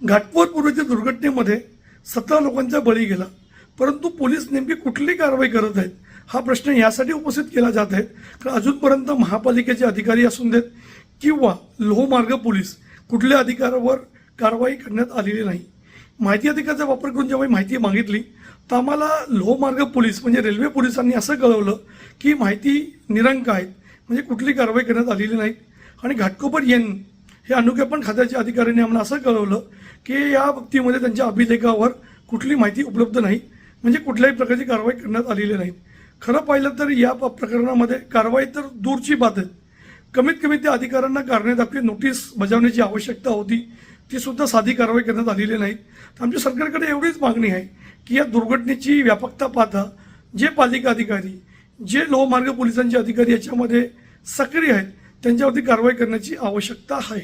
घाटपोर पूर्वीच्या दुर्घटनेमध्ये सतरा लोकांचा बळी गेला. परंतु पोलीस नेमकी कुठली कारवाई करत आहेत हा प्रश्न यासाठी उपस्थित केला जात आहे. कारण अजूनपर्यंत महापालिकेचे अधिकारी असून देत किंवा लोहमार्ग पोलीस कुठल्या अधिकारावर कारवाई करण्यात आलेली नाही. माहिती अधिकाराचा वापर करून जेव्हा माहिती मागितली तर आम्हाला लोहमार्ग पोलीस म्हणजे रेल्वे पोलिसांनी असं कळवलं की माहिती निरंक आहेत म्हणजे कुठली कारवाई करण्यात आलेली नाही. आणि घाटकोपर येन हे अनुज्ञापन खात्याच्या अधिकाऱ्यांनी आम्हाला असं कळवलं की या बाबतीमध्ये त्यांच्या अभिलेखावर कुठली माहिती उपलब्ध नाही म्हणजे कुठल्याही प्रकारची कारवाई करण्यात आलेली नाही. खरं पाहिलं तर या प्रकरणामध्ये कारवाई तर दूरची बात आहे. कमीत कमी त्या अधिकाऱ्यांना कारणे दाखवी नोटीस बजावण्याची आवश्यकता होती ती सुद्धा साधी कारवाई करण्यात आलेली नाही. तर आमच्या सरकारकडे एवढीच मागणी आहे की या दुर्घटनेची व्यापकता पाहता जे पालिका अधिकारी जे लोहमार्ग पोलिसांचे अधिकारी याच्यामध्ये सक्रिय आहेत त्यांच्यावरती कारवाई करण्याची आवश्यकता आहे.